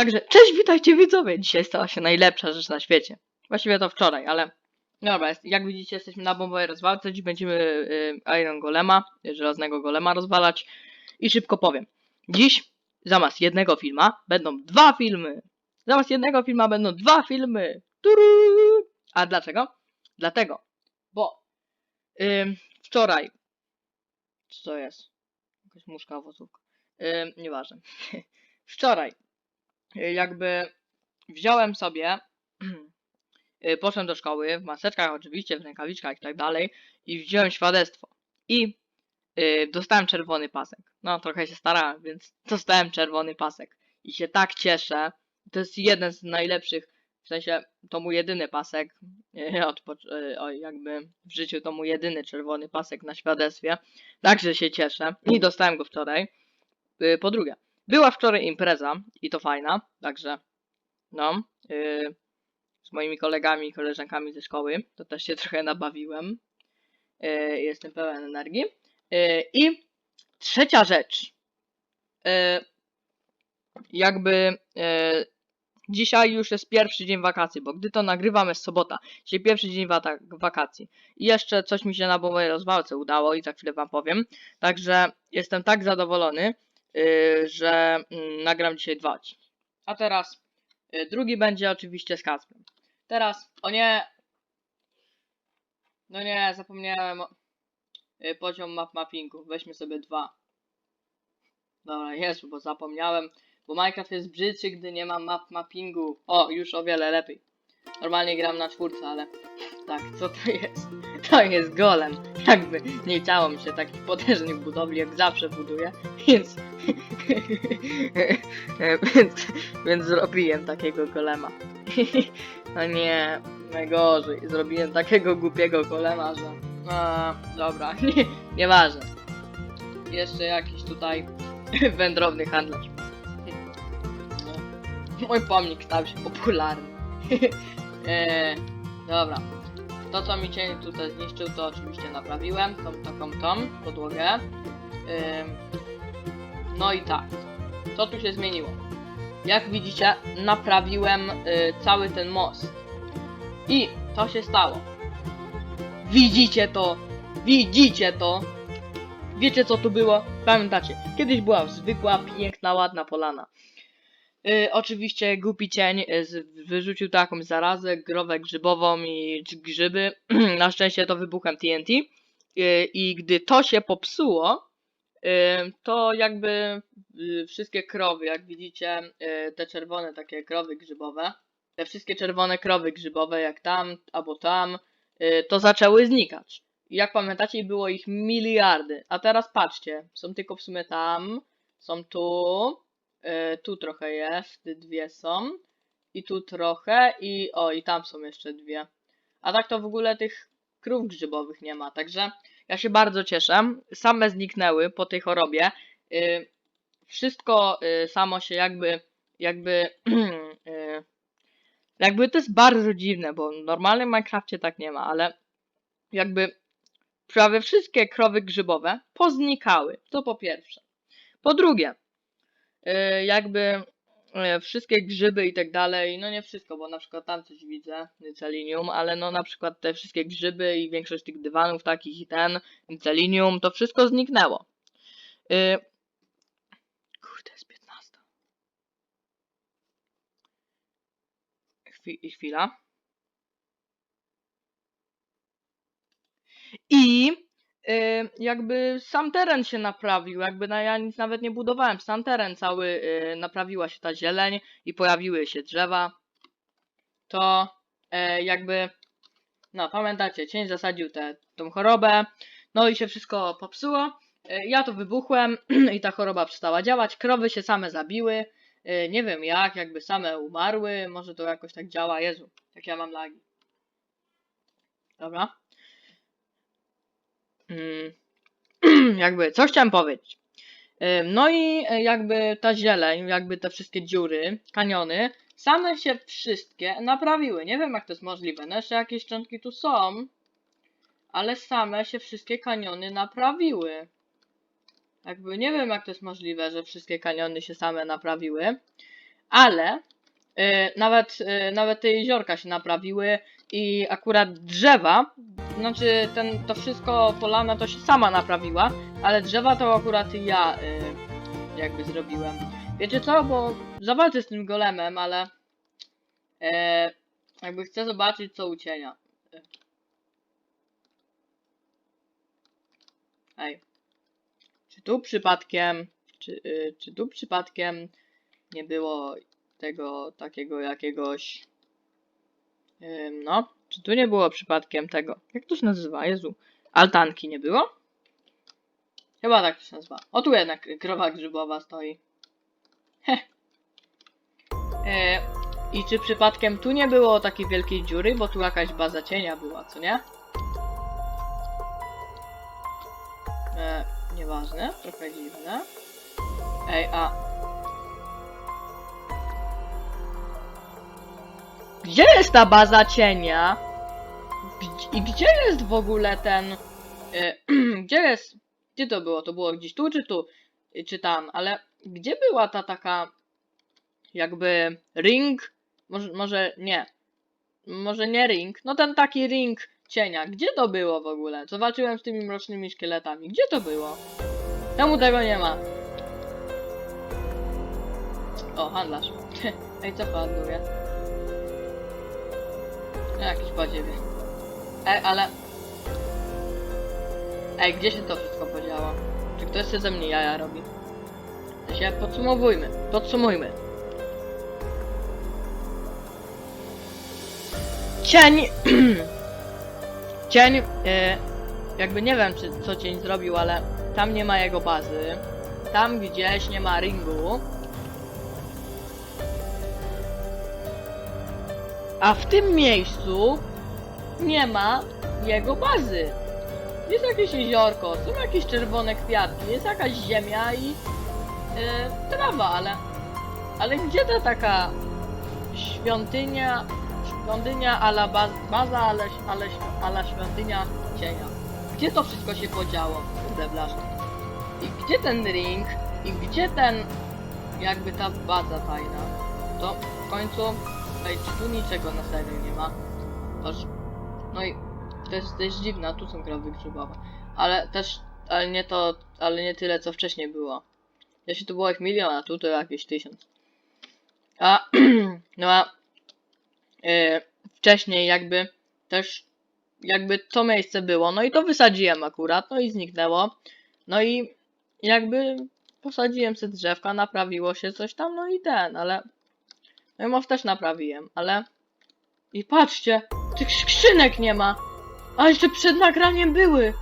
Także, cześć, witajcie widzowie! Dzisiaj stała się najlepsza rzecz na świecie. Właściwie to wczoraj, ale... Dobra, jak widzicie, jesteśmy na bombowej rozwalce. Dziś będziemy y, Iron Golema, y, żelaznego golema rozwalać. I szybko powiem. Dziś zamiast jednego filma będą dwa filmy. Zamiast jednego filma będą dwa filmy. Turu! A dlaczego? Dlatego, bo ym, wczoraj... Co to jest? Jakaś muszka owocówka. Ym, nieważne. wczoraj y, jakby wziąłem sobie, y, poszedłem do szkoły, w maseczkach oczywiście, w rękawiczkach i tak dalej i wziąłem świadectwo i y, dostałem czerwony pasek. No trochę się starałem, więc dostałem czerwony pasek i się tak cieszę. To jest jeden z najlepszych, w sensie to mój jedyny pasek, y, jakby w życiu to mój jedyny czerwony pasek na świadectwie, także się cieszę i dostałem go wczoraj. Po drugie, była wczoraj impreza i to fajna, także no, yy, z moimi kolegami i koleżankami ze szkoły, to też się trochę nabawiłem. Yy, jestem pełen energii. Yy, I trzecia rzecz. Yy, jakby yy, dzisiaj już jest pierwszy dzień wakacji, bo gdy to nagrywam jest sobota. Dzisiaj pierwszy dzień wakacji. I jeszcze coś mi się na bombowej rozwalce udało i za chwilę wam powiem. Także jestem tak zadowolony, że mm, nagram dzisiaj dwa odcinki. A teraz yy, drugi będzie oczywiście z Kacprem. Teraz, o nie! No nie, zapomniałem o... Yy, poziom map mappingu. Weźmy sobie dwa. Dobra, jest, bo zapomniałem. Bo Minecraft jest brzydszy, gdy nie ma map mappingu. O, już o wiele lepiej. Normalnie gram na czwórce, ale... Tak, co to jest? To jest golem. Jakby nie chciało mi się takich potężnych budowli, jak zawsze buduję, więc... więc, więc zrobiłem takiego golema. no nie, najgorzej. Zrobiłem takiego głupiego golema, że... A, dobra, nie, nieważne. Jeszcze jakiś tutaj wędrowny handlarz. Mój pomnik stał się popularny. e, dobra. To co mi cień tutaj zniszczył, to oczywiście naprawiłem. Tą taką tą podłogę. Ym, no i tak. Co tu się zmieniło? Jak widzicie, naprawiłem y, cały ten most. I to się stało. Widzicie to? Widzicie to? Wiecie co tu było? Pamiętacie? Kiedyś była zwykła, piękna, ładna polana. Y, oczywiście głupi cień y, wyrzucił taką zarazę, growę grzybową i grzyby. Na szczęście to wybuchem TNT. Y, I gdy to się popsuło, to jakby wszystkie krowy, jak widzicie, te czerwone takie krowy grzybowe, te wszystkie czerwone krowy grzybowe, jak tam albo tam, to zaczęły znikać. Jak pamiętacie, było ich miliardy. A teraz patrzcie, są tylko w sumie tam, są tu, tu trochę jest, dwie są, i tu trochę, i o, i tam są jeszcze dwie. A tak to w ogóle tych krów grzybowych nie ma, także ja się bardzo cieszę. Same zniknęły po tej chorobie. Y, wszystko y, samo się jakby, jakby, jakby to jest bardzo dziwne, bo w normalnym Minecrafcie tak nie ma, ale jakby prawie wszystkie krowy grzybowe poznikały. To po pierwsze. Po drugie, jakby y, wszystkie grzyby i tak dalej, no nie wszystko, bo na przykład tam coś widzę, Nycelinium, ale no na przykład te wszystkie grzyby i większość tych dywanów takich i ten, Nycelinium, to wszystko zniknęło. Y, Kurde, jest 15. Chwi- chwila. I y, jakby sam teren się naprawił, jakby na, ja nic nawet nie budowałem, sam teren cały y, naprawiła się ta zieleń i pojawiły się drzewa. To e, jakby, no pamiętacie, cień zasadził tę tą chorobę, no i się wszystko popsuło. E, ja to wybuchłem i ta choroba przestała działać, krowy się same zabiły, e, nie wiem jak, jakby same umarły, może to jakoś tak działa, Jezu, jak ja mam lagi. Dobra. Mm, jakby, co chciałem powiedzieć? No i e, jakby ta zieleń, jakby te wszystkie dziury, kaniony, same się wszystkie naprawiły. Nie wiem jak to jest możliwe. No jeszcze jakieś szczątki tu są, ale same się wszystkie kaniony naprawiły. Jakby nie wiem jak to jest możliwe, że wszystkie kaniony się same naprawiły. ale e, nawet, e, nawet te jeziorka się naprawiły i akurat drzewa, znaczy ten, to wszystko polana to się sama naprawiła, ale drzewa to akurat ja e, jakby zrobiłem. Wiecie co, bo zawalczę z tym golemem, ale e, jakby chcę zobaczyć co u cienia. Ej. Czy tu przypadkiem, czy, y, czy tu przypadkiem nie było tego takiego jakiegoś. Ym, no, czy tu nie było przypadkiem tego. Jak to się nazywa? Jezu. Altanki nie było? Chyba tak to się nazywa. O tu jednak krowa grzybowa stoi. Heh. E, I czy przypadkiem tu nie było takiej wielkiej dziury, bo tu jakaś baza cienia była, co nie? E, nieważne, trochę dziwne. Ej, a... Gdzie jest ta baza cienia? I gdzie jest w ogóle ten... E, gdzie jest... Gdzie to było? To było gdzieś tu czy tu? Y, Czy tam? Ale gdzie była ta taka... Jakby ring? Może, może nie. Może nie ring. No ten taki ring cienia. Gdzie to było w ogóle? Co walczyłem z tymi mrocznymi szkieletami? Gdzie to było? Czemu tego nie ma? O, handlarz. Ej, co handluje? Jakiś podziemie. Ej, ale... Ej, gdzie się to wszystko podziało? Czy ktoś się ze mnie jaja robi? To się podsumowujmy. Podsumujmy. Cień... cień... E, jakby nie wiem, czy co cień zrobił, ale tam nie ma jego bazy. Tam gdzieś nie ma ringu. A w tym miejscu nie ma jego bazy. Jest jakieś jeziorko, są jakieś czerwone kwiatki, jest jakaś ziemia i e, trawa, ale ale gdzie ta taka świątynia, świątynia ala baz, baza, ale, ale, ala świątynia cienia? Gdzie to wszystko się podziało? Kurde. I gdzie ten ring? I gdzie ten, jakby ta baza tajna? To w końcu, ej, czy tu niczego na serio nie ma? Toż, no i to jest dziwne, a tu są krowy grzybowe. Ale też, ale nie to, ale nie tyle co wcześniej było. Jeśli tu było ich milion, a tu to jakieś tysiąc. A, no a yy, wcześniej jakby też jakby to miejsce było, no i to wysadziłem akurat, no i zniknęło. No i jakby posadziłem sobie drzewka, naprawiło się coś tam, no i ten, ale most też naprawiłem, ale i patrzcie, tych skrzynek nie ma, a jeszcze przed nagraniem były.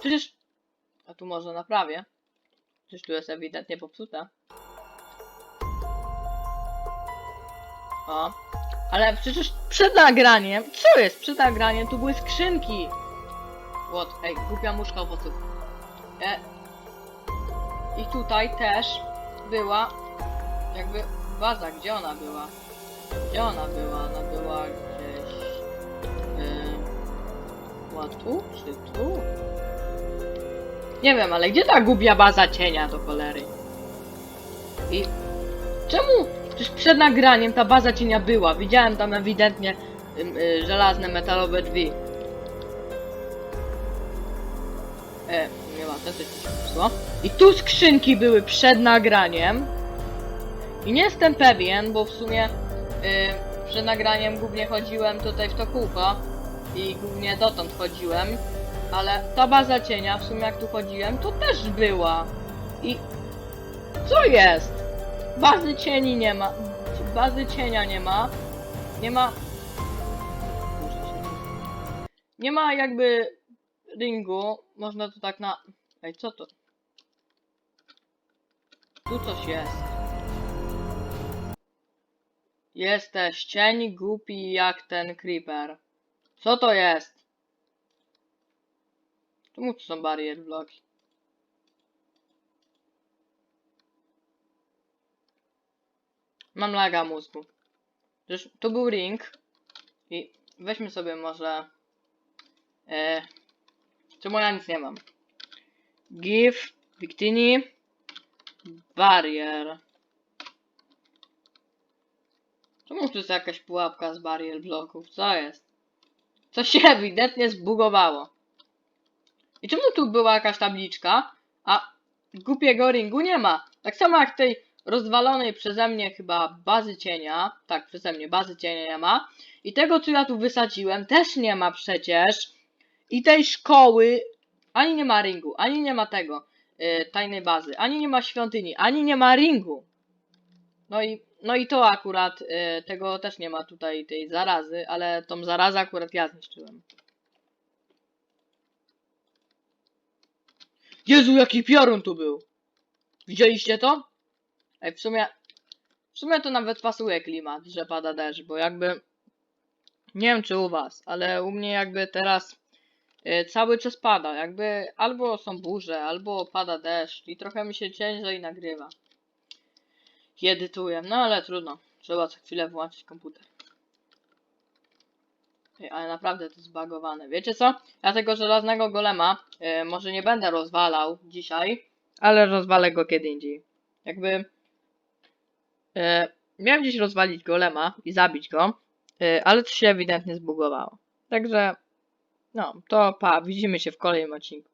Przecież, a tu może naprawię. Przecież tu jest ewidentnie popsute. O. Ale przecież przed nagraniem, co jest przed nagraniem? Tu były skrzynki. What? Ej, głupia muszka owoców. E. I tutaj też była jakby baza. Gdzie ona była? Gdzie ona była? Ona była gdzieś... Yy, była tu? Czy tu? Nie wiem, ale gdzie ta głupia baza cienia do cholery? I czemu Przecież przed nagraniem ta baza cienia była. Widziałem tam ewidentnie ym, y, żelazne, metalowe drzwi. E, nie ma, to coś mi. I tu skrzynki były przed nagraniem. I nie jestem pewien, bo w sumie y, przed nagraniem głównie chodziłem tutaj w to kółko. I głównie dotąd chodziłem. Ale ta baza cienia, w sumie jak tu chodziłem, to też była. I co jest? Bazy cieni nie ma. Bazy cienia nie ma. Nie ma. Nie ma jakby ringu. Można to tak na. Ej, co to? Tu coś jest. Jesteś cień głupi jak ten creeper. Co to jest? Czemu tu są barier bloki? Mam laga mózgu. Przecież tu był ring. I weźmy sobie może... E, czemu ja nic nie mam? Give, Victini, Barrier. Czemu tu jest jakaś pułapka z barier bloków? Co jest? Co się ewidentnie zbugowało. I czemu tu była jakaś tabliczka, a głupiego ringu nie ma? Tak samo jak tej rozwalonej przeze mnie chyba bazy cienia. Tak, przeze mnie bazy cienia nie ma. I tego, co ja tu wysadziłem, też nie ma przecież. I tej szkoły ani nie ma ringu, ani nie ma tego y, tajnej bazy, ani nie ma świątyni, ani nie ma ringu. No i, no i to akurat, y, tego też nie ma tutaj, tej zarazy, ale tą zarazę akurat ja zniszczyłem. Jezu, jaki piorun tu był! Widzieliście to? Ej, w sumie, w sumie to nawet pasuje klimat, że pada deszcz, bo jakby, nie wiem czy u was, ale u mnie jakby teraz y, cały czas pada, jakby albo są burze, albo pada deszcz i trochę mi się ciężej nagrywa. Edytuję, no ale trudno, trzeba co chwilę włączyć komputer. Ale naprawdę to zbagowane. Wiecie co? Ja tego żelaznego golema y, może nie będę rozwalał dzisiaj, ale rozwalę go kiedy indziej. Jakby y, miałem dziś rozwalić golema i zabić go, y, ale to się ewidentnie zbugowało. Także no, to pa, widzimy się w kolejnym odcinku.